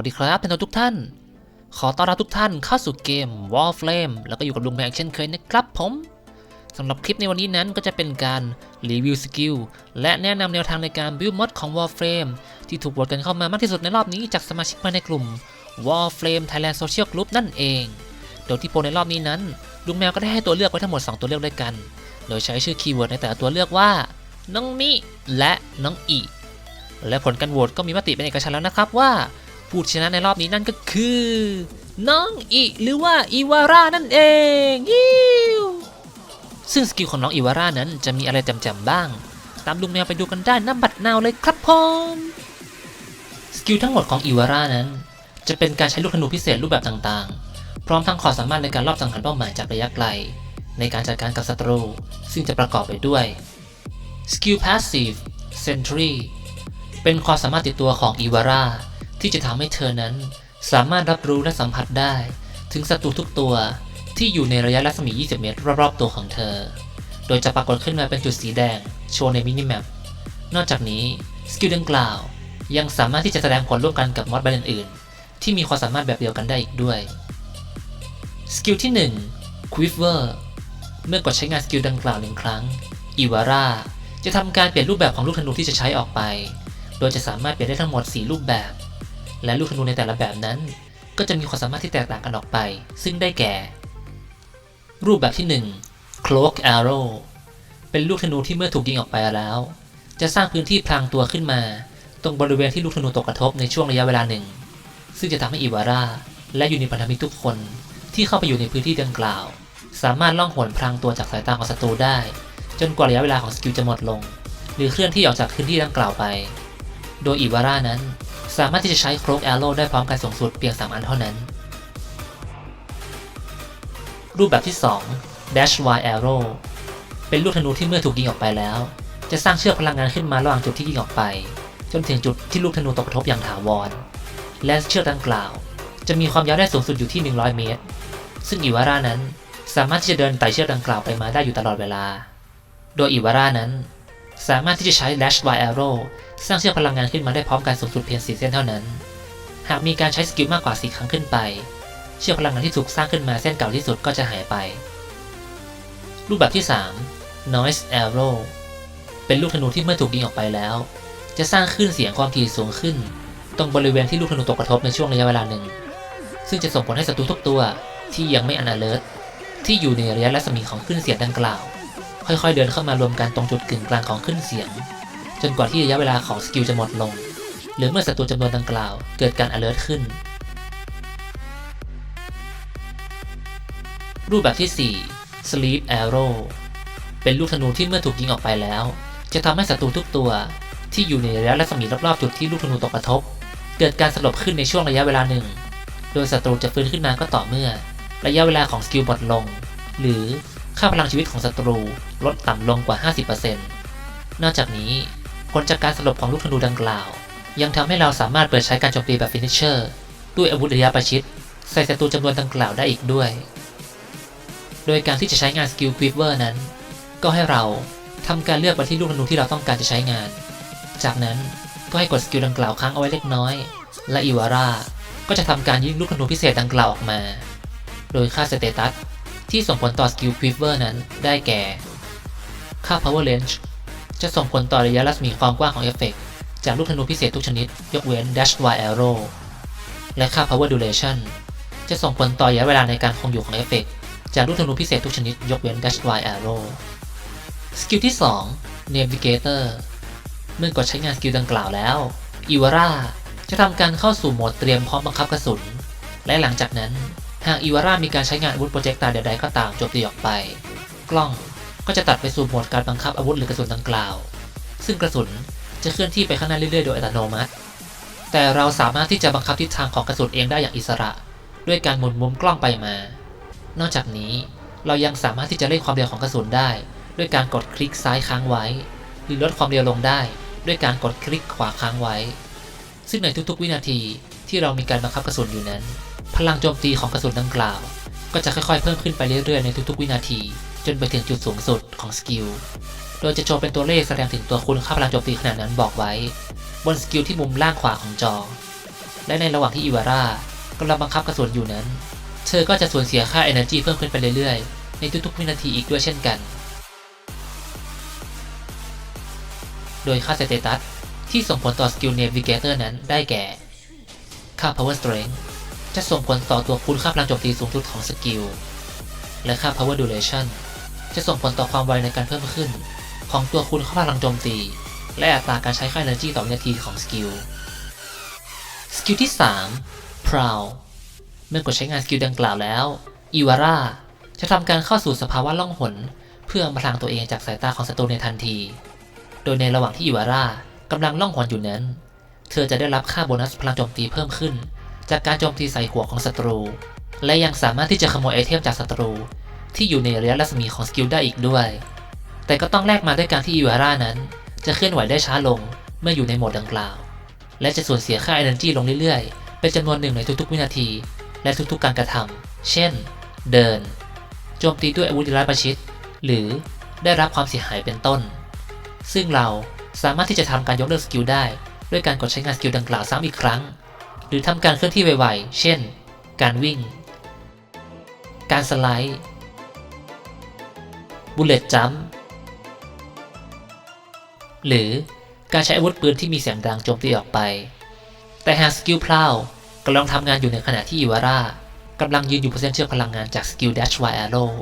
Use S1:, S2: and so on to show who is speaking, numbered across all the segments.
S1: สวัสดีครับท่านทุกท่าน ขอต้อนรับทุกท่านเข้าสู่เกม Warframe แล้วก็อยู่กับลุงแมงเช่นเคยนะครับผมสำหรับคลิปในวันนี้นั้นก็จะเป็นการรีวิวสกิลและแนะนำแนวทางในการ build mod ของ Warframe ที่ถูกโหวตกันเข้ามามากที่สุดในรอบนี้จากสมาชิกภายในกลุ่ม Warframe Thailand Social Group นั่นเอง โดยที่โพลในรอบนี้นั้นลุงแมวก็ได้ให้ตัวเลือกไว้ทั้งหมด 2 ตัวเลือกด้วยกัน โดยใช้ชื่อคีย์เวิร์ดในแต่ละตัวเลือกว่า น้องมิและน้องอีและผลการโหวตก็มีมติเป็นเอกฉันท์แล้วนะครับว่า ผู้ชนะในรอบนี้นั่นก็คือ น้องอิหรือว่าอีวาร่านั่นเองยิวซึ่งสกิลของน้องอีวาร่านั้นจะมีอะไรแจ่มๆบ้าง ตามลุงแมวไปดูกันได้น้ำบัดนาวเลยครับผมสกิลทั้งหมดของอีวาร่านั้น จะเป็นการใช้ลูกธนูพิเศษรูปแบบต่างๆ พร้อมทั้งความสามารถในการลอบสังหารเป้าหมายจากระยะไกล ในการจัดการกับศัตรู ซึ่งจะประกอบไปด้วยสกิล Passive Sentry เป็นความสามารถติดตัวของอีวาร่า ที่จะทำให้เธอนั้น สามารถรับรู้และสัมผัสได้ ถึงศัตรูทุกตัวที่อยู่ในระยะรัศมี 20 เมตร รอบๆ ตัวของเธอ โดยจะปรากฏขึ้นมาเป็นจุดสีแดง โชว์ในมินิแมป นอกจากนี้สกิลดังกล่าว ยังสามารถที่จะแสดงผลร่วมกันกับมอดใบอื่นๆ ที่มีความสามารถแบบเดียวกันได้อีกด้วย สกิลที่1 Quiver เมื่อกดใช้งานสกิลดังกล่าวหนึ่งครั้งอีวาร่าจะทำการเปลี่ยนรูปแบบของลูกธนูที่จะใช้ออกไป โดยจะสามารถเปลี่ยนได้ทั้งหมด 4 รูปแบบ และลูกธนูในแต่ละแบบนั้น ก็จะมีความสามารถที่แตกต่างกันออกไป ซึ่งได้แก่ รูปแบบที่ 1 Cloak Arrow เป็นลูกธนูที่เมื่อถูกยิงออกไปแล้ว จะสร้างพื้นที่พลางตัวขึ้นมา ตรงบริเวณที่ลูกธนูตกกระทบในช่วงระยะเวลาหนึ่ง ซึ่งจะทำให้อีวาร่าและยูนิพันธมิตรทุกคนที่เข้าไปอยู่ในพื้นที่ดังกล่าว สามารถล่องหนพลางตัวจากสายตาของศัตรูได้ จนกว่าระยะเวลาของสกิลจะหมดลง หรือเคลื่อนที่ออกจากพื้นที่ดังกล่าวไป โดยอีวาร่านั้น สามารถที่จะใช้โครกแอโร่ได้พร้อมกันสูงสุดเพียง 3 อันเท่านั้น รูปแบบที่ 2 Dash Y Arrow เป็นลูกธนูที่เมื่อถูกยิงออกไปแล้ว จะสร้างเชือกพลังงานขึ้นมาระหว่างจุดที่ยิงออกไป จนถึงจุดที่ลูกธนูตกกระทบอย่างถาวร และเชือกดังกล่าว จะมีความยาวได้สูงสุดอยู่ที่ 100 เมตร ซึ่งอีวาร่านั้นสามารถที่จะเดินไต่เชือกดังกล่าวไปมาได้อยู่ตลอดเวลา โดยอีวาร่านั้น สามารถที่จะใช้ Dash Y Arrow สร้างเชือกพลังงานขึ้นมาได้พร้อมกันสูงสุดเพียง 4 เส้นเท่านั้น หากมีการใช้สกิลมากกว่า 4 ครั้งขึ้นไป เชือกพลังงานที่ถูกสร้างขึ้นมาเส้นเก่าที่สุดก็จะหายไป รูปแบบที่ 3 Noise Arrow เป็นลูกธนูที่เมื่อถูกยิงออกไปแล้ว จะสร้างคลื่นเสียงความถี่สูงขึ้น ตรงบริเวณที่ลูกธนูตกกระทบในช่วงระยะเวลาหนึ่ง ซึ่งจะส่งผลให้ศัตรูทุกตัวที่ยังไม่อนาเลิร์ที่อยู่ในระยะรัศมีของคลื่นเสียงดังกล่าว ค่อยๆ เดินเข้ามารวมกันตรงจุดกึ่งกลางของคลื่นเสียง จนกว่าที่ระยะเวลาของสกิลจะหมดลง หรือเมื่อศัตรูจำนวนดังกล่าว เกิดการ alert ขึ้น รูปแบบที่ 4 sleep arrow เป็นลูกธนูที่เมื่อถูกยิงออกไปแล้ว จะทำให้ศัตรูทุกตัวที่อยู่ในระยะรัศมีรอบๆจุดที่ลูกธนูตกกระทบ เกิดการสลบขึ้นในช่วงระยะเวลาหนึ่ง โดยศัตรูจะฟื้นขึ้นมาก็ต่อเมื่อ ระยะเวลาของสกิลหมดลง หรือ ค่าพลังชีวิตของศัตรูลดต่ำลงกว่า 50%นอกจากนี้ผลจากการสลบของลูกธนูดังกล่าว ยังทำให้เราสามารถเปิดใช้การโจมตีแบบฟินิชเชอร์ด้วยอาวุธระยะประชิดใส่ศัตรูจำนวนดังกล่าวได้อีกด้วย โดยการที่จะใช้งานสกิลควิปเวอร์นั้น ก็ให้เราทำการเลือกไปที่ลูกธนูที่เราต้องการจะใช้งาน จากนั้นก็ให้กดสกิลดังกล่าวค้างเอาไว้เล็กน้อย และอีวาร่าก็จะทำการยิงลูกธนูพิเศษดังกล่าวออกมา โดยค่าสเตตัส ที่ส่งผลต่อสกิลควิปเวอร์นั้นได้แก่ ค่า power range จะส่งผลต่อระยะรัศมีความกว้างของเอฟเฟกต์จากลูกธนูพิเศษทุกชนิด ยกเว้น dash y arrow และค่า power duration จะส่งผลต่อระยะเวลาในการคงอยู่ของเอฟเฟกต์จากลูกธนูพิเศษทุกชนิด ยกเว้น dash y arrow สกิลที่ 2 navigator เมื่อกดใช้งานสกิลดังกล่าวแล้วอีวาร่าจะทำการเข้าสู่โหมดเตรียมพร้อมบังคับกระสุน และหลังจากนั้น หากอีวาร่ามีการใช้งานอาวุธโปรเจกตาใดๆก็ตามโจมตีออกไป กล้องก็จะตัดไปสู่โหมดการบังคับอาวุธหรือกระสุนดังกล่าว ซึ่งกระสุนจะเคลื่อนที่ไปข้างหน้าเรื่อยๆ โดยอัตโนมัติ แต่เราสามารถที่จะบังคับทิศทางของกระสุนเองได้อย่างอิสระ ด้วยการหมุนมุมกล้องไปมา นอกจากนี้เรายังสามารถที่จะเร่งความเร็วของกระสุนได้ ด้วยการกดคลิกซ้ายค้างไว้ หรือลดความเร็วลงได้ ด้วยการกดคลิกขวาค้างไว้ ซึ่งในทุกๆ วินาทีที่เรามีการบังคับกระสุนอยู่นั้น พลังโจมตีของกระสุนดังกล่าว ก็จะค่อยๆเพิ่มขึ้นไปเรื่อยๆในทุกๆวินาที จนไปถึงจุดสูงสุดของสกิล โดยจะโชว์เป็นตัวเลขแสดงถึงตัวคุณค่าพลังโจมตีขนาดนั้นบอกไว้ บนสกิลที่มุมล่างขวาของจอ และในระหว่างที่อิวาร่ากำลังบังคับกระสุนอยู่นั้น เธอก็จะสูญเสียค่า energy เพิ่มขึ้นไปเรื่อยๆ ในทุกๆวินาทีอีกด้วยเช่นกัน โดยค่าสเตตัสที่ส่งผลต่อสกิล Navigator นั้นได้แก่ค่า Power Strength จะส่งผลต่อตัวคูณค่าพลังโจมตีสูงสุดของสกิล และค่า Power Duration จะส่งผลต่อความไวในการเพิ่มขึ้น ของตัวคูณค่าพลังโจมตี และอัตราการใช้ค่า energy ต่อวินาทีของสกิล สกิลที่ 3 Prowl เมื่อกดใช้งานสกิลดังกล่าวแล้วอีวาร่าจะทำการเข้าสู่สภาวะล่องหน เพื่ออำพรางตัวเองจากสายตาของศัตรูในทันที โดยในระหว่างที่อีวาร่ากำลังล่องหนอยู่นั้น เธอจะได้รับค่าโบนัสพลังโจมตีเพิ่มขึ้น จากการโจมตีใส่หัวของศัตรู และยังสามารถที่จะขโมยไอเทมจากศัตรู ที่อยู่ในระยะรัศมีของสกิลได้อีกด้วย แต่ก็ต้องแลกมาด้วยการที่อีวาร่านั้น จะเคลื่อนไหวได้ช้าลงเมื่ออยู่ในโหมดดังกล่าว และจะสูญเสียค่า energy ลงเรื่อยๆ เป็นจำนวนหนึ่งในทุกๆ วินาที และทุกๆ การกระทำเช่น เดิน โจมตีด้วยอาวุธระยประชิด หรือได้รับความเสียหายเป็นต้น ซึ่งเราสามารถที่จะทำการยกเลิกสกิลได้ ด้วยการกดใช้งานสกิลดังกล่าวซ้ำอีกครั้ง หรือทำการเคลื่อนที่ไวๆ เช่น การวิ่ง การสไลด์บุลเลตจัมป์หรือการใช้อาวุธปืนที่มีเสียงดังโจมตีออกไป แต่หากสกิลพลาวกำลังทำงานอยู่ในขณะที่อิวาร่ากำลังยืนอยู่บนเส้นเชือกพลังงานจากสกิล Dash Y Arrow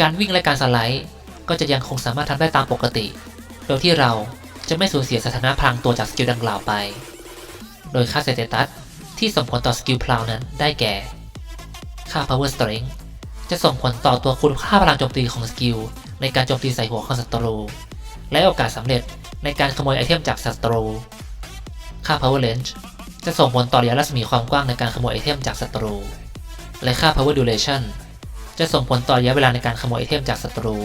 S1: การวิ่งและการสไลด์ก็จะยังคงสามารถทำได้ตามปกติ โดยที่เราจะไม่สูญเสียสถานะพลังตัวจากสกิลดังกล่าวไป โดยค่าเซเตตัสที่ส่งผลต่อสกิลพลาวนั้นได้แก่ ค่า Power Strength จะส่งผลต่อตัวคุณค่าพลังโจมตีของสกิล ในการโจมตีใส่หัวของศัตรู และโอกาสสำเร็จในการขโมยไอเทมจากศัตรู ค่า Power Range จะส่งผลต่อระยะรัศมีความกว้างในการขโมยไอเทมจากศัตรู และค่า Power Duration จะส่งผลต่อระยะเวลาในการขโมยไอเทมจากศัตรู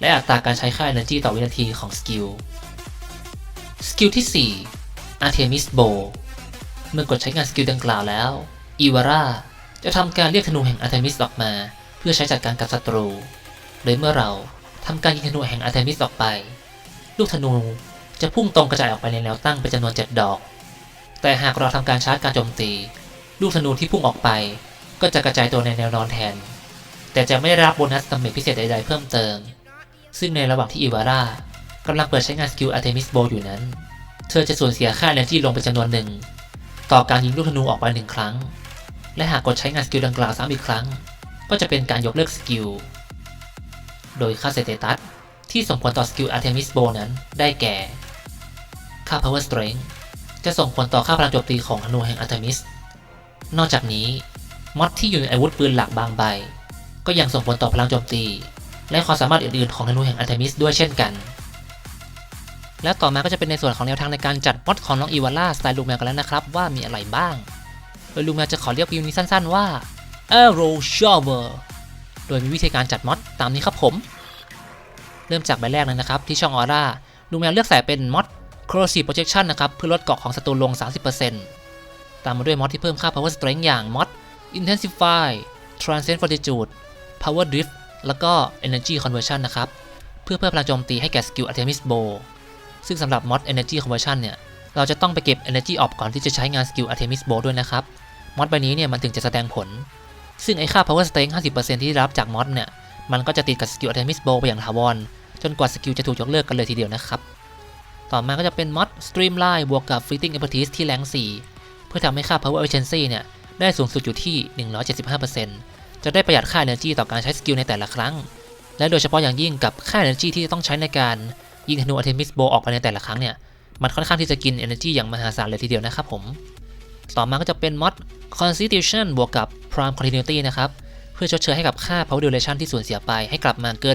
S1: และอัตราการใช้ค่า Energy ต่อวินาทีของสกิล สกิลที่ 4 Artemis Bow เมื่อกดใช้งานสกิลดังกล่าวแล้วอีวาร่าจะทำการเรียกธนูแห่ง Artemis ออกมา เพื่อใช้จัดการกับศัตรู โดยเมื่อเราทำการยิงธนูแห่ง Artemis ออกไป ลูกธนูจะพุ่งตรงกระจายออกไปในแนวตั้งเป็นจำนวน 7 ดอก แต่หากเราทำการชาร์จการโจมตี ลูกธนูที่พุ่งออกไป ก็จะกระจายตัวในแนวนอนแทน แต่จะไม่ได้รับโบนัสดาเมจพิเศษใดๆเพิ่มเติม ซึ่งในระหว่างที่อีวาร่ากำลังเปิดใช้งานสกิล Artemis Bow อยู่นั้น เธอจะสูญเสียค่า energy ลงเป็นจำนวนหนึ่ง ต่อการยิงลูกธนูออกไปหนึ่งครั้ง และหากกดใช้งานสกิลดังกล่าวซ้ำอีกครั้ง ก็จะเป็นการยกเลิกสกิล โดยค่าเซเตตัสที่ส่งผลต่อสกิล Artemis Bow นั้นได้แก่ ค่า Power Strength จะส่งผลต่อค่าพลังโจมตีของธนูแห่ง Artemis นอกจากนี้มอดที่อยู่ในอาวุธปืนหลักบางใบ ก็ยังส่งผลต่อพลังโจมตี และความสามารถอื่นๆของธนูแห่ง Artemis ด้วยเช่นกัน และต่อมาก็จะเป็นในส่วนของแนวทางในการจัดมอดของน้องอีวาร่าสไตล์ลูกแมวกันแล้วนะครับ ว่ามีอะไรบ้าง โดยลูกแมวจะขอเรียกวิวนี้สั้นๆ ว่า Arrow Shower โดยมีวิธีการจัดมอดตามนี้ครับผม เริ่มจากใบแรกเลยนะครับ ที่ช่องออร่าลูกแมวเลือกใส่เป็นมอด Corrosive Projection นะครับ เพื่อลดเกาะของศัตรูลง 30%ตามมาด้วยมอดที่เพิ่มค่า Power Strength อย่างมอด Intensify Transcend Fortitude Power Drift แล้วก็ Energy Conversion นะครับ เพื่อเพิ่มพลังโจมตีให้แก่สกิล Artemis Bow ซึ่งสำหรับมอด Energy Conversion เนี่ย เราจะต้องไปเก็บ Energy ออกก่อนที่จะใช้งานสกิล Artemis Bow ด้วยนะครับ มอดใบนี้เนี่ยมันถึงจะแสดงผล ซึ่งไอค่า Power Strength 50%ที่ได้รับจากมอดเนี่ย มันก็จะติดกับสกิล Artemis Bow ไปอย่างถาวร จนกว่าสกิลจะถูกยกเลิกกันเลยทีเดียวนะครับ ต่อมาก็จะเป็นมอด Streamline บวกกับ Fleeting Expertise ที่แรง4 เพื่อทำให้ค่า Power Efficiency เนี่ยได้สูงสุดอยู่ที่ 175%จะได้ประหยัดค่า Energy ต่อการใช้สกิลในแต่ละครั้ง และโดยเฉพาะอย่างยิ่งกับค่า Energy ที่จะต้องใช้ในการ ยิงธนู Artemis Bow ออกไปในแต่ละครั้งเนี่ย มันค่อนข้างที่จะกิน Energy อย่างมหาศาลเลยทีเดียวนะครับผม ต่อมาก็จะเป็นมอด Constitution บวกกับ Prime Continuity นะครับ เพื่อชดเชยให้กับค่า Power Duration ที่สูญเสียไปให้กลับมาเกิน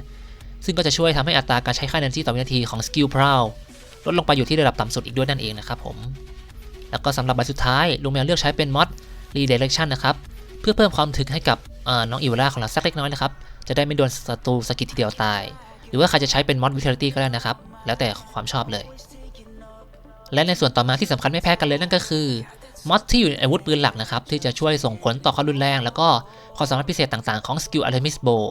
S1: 100%ซึ่งก็จะช่วยทำให้อัตราการใช้ค่า Energy ต่อวินาทีของ Skill Prowl ลดลงไปอยู่ที่ระดับต่ำสุดอีกด้วยนั่นเองนะครับผม แล้วก็สำหรับใบสุดท้ายลุงแมวเลือกใช้เป็นมอด Redirection นะครับเพื่อเพิ่มความถึกให้กับน้องอีวาร่าของเราสักเล็กน้อยนะครับจะได้ไม่โดนศัตรูสกิดทีเดียวตาย รือว่าใครจะใช้เป็นมอด Vitality ก็ได้นะครับ แล้วแต่ความชอบเลย และในส่วนต่อมาที่สำคัญไม่แพ้กันเลยนั่นก็คือมอดที่อยู่ในอาวุธปืนหลักนะครับ ที่จะช่วยส่งผลต่อความรุนแรง แล้วก็ความสามารถพิเศษต่างๆของสกิล Artemis Bow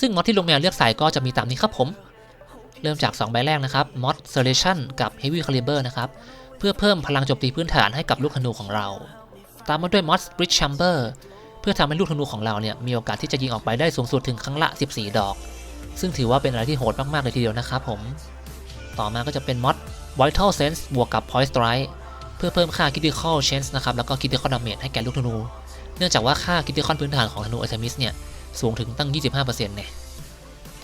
S1: ซึ่งมอดที่ลงแมวเลือกใส่ก็จะมีตามนี้ครับผม เริ่มจาก 2 ใบแรกนะครับ Mod Selection กับ Heavy Caliber นะครับ เพื่อเพิ่มพลังโจมตีพื้นฐานให้กับลูกธนูของเรา ตามมาด้วยมอส Bridge Chamber เพื่อทำให้ลูกธนูของเราเนี่ยมีโอกาสที่จะยิงออกไปได้สูงสุดถึงครั้งละ 14 ดอก ซึ่งถือว่าเป็นอะไรที่โหดมาก ๆ เลยทีเดียวนะครับผม ต่อมาก็จะเป็นมอด Vital Sense บวกกับ Point Strike เพื่อเพิ่มค่า Critical Chance นะครับ แล้วก็ Critical Damage ให้แก่ลูกธนู เนื่องจากว่าค่า Critical พื้นฐานของธนู Artemis เนี่ย สูงถึงตั้ง 25%เนี่ย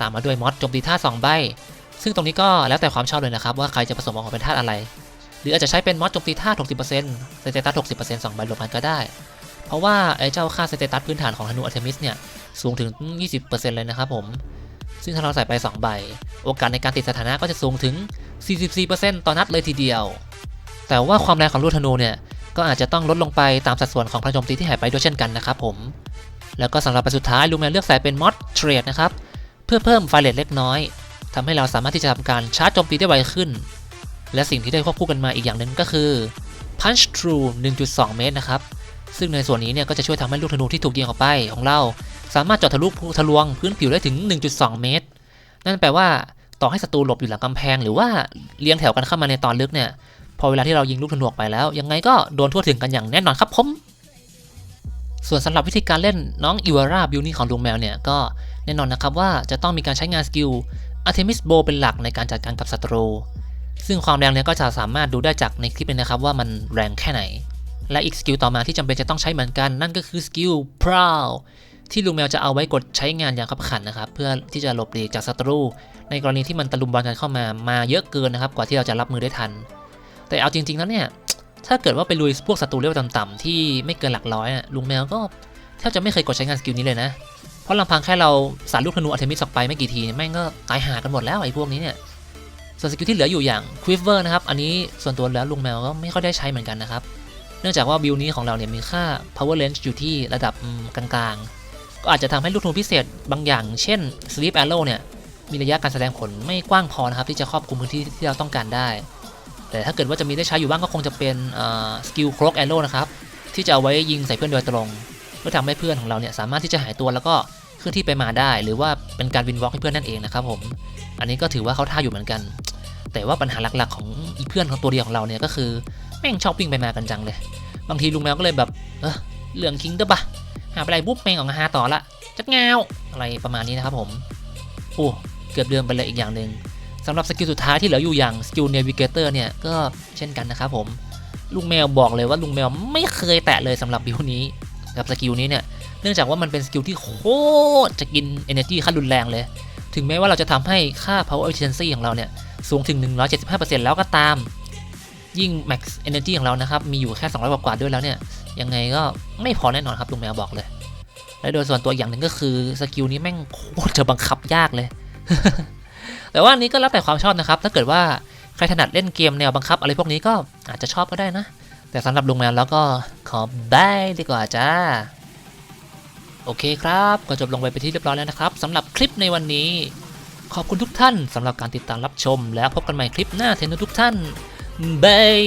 S1: ตามมาด้วยมอดโจมตีท่า2ใบ ซึ่งตรงนี้ก็แล้วแต่ความชอบเลยนะครับ ว่าใครจะผสมออกมาเป็นท่าอะไร หรืออาจจะใช้เป็นมอดโจมตีท่า 60%สเตตัส60% 2ใบรวมกันก็ได้ เพราะว่าไอ้เจ้าค่าสเตตัสพื้นฐานของธนู Artemis เนี่ยสูงถึง 20%เลยนะครับผม ซึ่งถ้าเราใส่ไป 2 ใบ โอกาสในการติดสถานะก็จะสูงถึง 44%ต่อนัดเลยทีเดียว แต่ว่าความแรงของลูกธนูเนี่ย ก็อาจจะต้องลดลงไปตามสัดส่วนของพลังโจมตีที่หายไปด้วยเช่นกันนะครับผม แล้วก็สำหรับใบสุดท้ายลูแมนเลือกใส่เป็นมอดเทรดนะครับ เพื่อเพิ่มไฟเลตเล็กน้อยทำให้เราสามารถที่จะทำการชาร์จโจมตีได้ไวขึ้น และสิ่งที่ได้ควบคู่กันมาอีกอย่างหนึ่งก็คือ punch through 1.2 เมตรนะครับ ซึ่งในส่วนนี้เนี่ยก็จะช่วยทำให้ลูกธนูที่ถูกยิงออกไปของเรา สามารถเจาะทะลุทะลวงพื้นผิวได้ถึง 1.2 เมตร นั่นแปลว่าต่อให้ศัตรูหลบอยู่หลังกำแพง หรือว่าเลี้ยงแถวกันเข้ามาในตอนลึกเนี่ยพอเวลาที่เรายิงลูกธนูออกไปแล้ว ยังไงก็โดนทั่วถึงกันอย่างแน่นอนครับผมส่วนสำหรับวิธีการเล่นน้องอิวาราบิวนี่ของลุงแมวเนี่ยก็แน่นอนนะครับว่าจะต้องมีการใช้งานสกิล Artemis Bow เป็นหลักในการจัดการกับศัตรู ซึ่งความแรงเนี่ยก็จะสามารถดูได้จากในคลิปเลยนะครับว่ามันแรงแค่ไหน และอีกสกิลต่อมาที่จำเป็นจะต้องใช้เหมือนกัน นั่นก็คือสกิล Prowl ที่ลุงแมวจะเอาไว้กดใช้งานอย่างขับขันนะครับ เพื่อที่จะหลบหลีกจากศัตรู ในกรณีที่มันตะลุมบอลกันเข้ามามาเยอะเกินนะครับ กว่าที่เราจะรับมือได้ทัน แต่เอาจริง ๆ แล้วเนี่ยถ้าเกิดว่าไปลุยพวกศัตรูเลเวลต่ำๆที่ไม่เกินหลักร้อยอะลุงแมวก็แทบจะไม่เคยกดใช้งานสกิลนี้เลยนะ เพราะลำพังแค่เราสารลูกธนูอัลเทมิสออกไปไม่กี่ทีแม่งก็ตายหากันหมดแล้วไอ้พวกนี้เนี่ยส่วนสกิลที่เหลืออยู่อย่าง Quiver นะครับ อันนี้ส่วนตัวแล้วลุงแมวก็ไม่ค่อยได้ใช้เหมือนกันนะครับ เนื่องจากว่าบิลนี้ของเราเนี่ยมีค่า power range อยู่ที่ระดับกลางๆ ก็อาจจะทำให้ลูกธนูพิเศษบางอย่าง เช่น Sleep Arrow เนี่ย มีระยะการแสดงผลไม่กว้างพอนะครับที่จะครอบคลุมพื้นที่ที่เราต้องการได้ แต่ถ้าเกิดว่าจะมีได้ใช้อยู่บ้างก็คงจะเป็นสกิล Cloak Arrow นะครับ ที่จะเอาไว้ยิงใส่เพื่อนโดยตรงเพื่อทำให้เพื่อนของเราเนี่ยสามารถที่จะหายตัวแล้วก็เคลื่อนที่ไปมาได้ หรือว่าเป็นการวินวอล์กให้เพื่อนนั่นเองนะครับผมอันนี้ก็ถือว่าเขาท่าอยู่เหมือนกัน แต่ว่าปัญหาหลักๆ ของอีเพื่อนของตัวเดียวของเราเนี่ยก็คือแม่งชอบวิ่งไปมากันจังเลย บางทีลุงแมวก็เลยแบบเออเหลืองคิงเด้อปะ หาไปไรปุ๊บแมงออกมาหาต่อละจัดเงาอะไรประมาณนี้นะครับผมโอ้เกือบเดือนไปเลยอีกอย่างหนึ่งสำหรับสกิลสุดท้ายที่เหลืออยู่อย่างสกิลเนวิเกเตอร์เนี่ยก็เช่นกันนะครับผมลุงแมวบอกเลยว่าลุงแมวไม่เคยแตะเลยสำหรับบิวนี้กับสกิลนี้เนี่ยเนื่องจากว่ามันเป็นสกิลที่โคตรจะกิน energy ขั้นรุนแรงเลย ถึงแม้ว่าเราจะทำให้ค่า power efficiency ของเราเนี่ยสูงถึง 175%แล้วก็ตาม ยิ่ง max energy ของเรานะครับมีอยู่แค่ 200 กว่าๆด้วยแล้วเนี่ย ยังไงก็ไม่พอแน่นอนครับลุงแมวบอกเลย และโดยส่วนตัวอย่างหนึ่งก็คือสกิลนี้แม่งโคตรจะบังคับยากเลย แต่ว่าอันนี้ก็แล้วแต่ความชอบนะครับ ถ้าเกิดว่าใครถนัดเล่นเกมแนวบังคับ อะไรพวกนี้ก็อาจจะชอบก็ได้นะ แต่สำหรับลุงแมวแล้วก็ขอบายดีกว่าจ้าโอเคครับ ก็จบลงไปเป็นที่เรียบร้อยแล้วนะครับสำหรับคลิปในวันนี้ ขอบคุณทุกท่านสำหรับการติดตามรับชม แล้วพบกันใหม่คลิปหน้าเทนทุกท่านบาย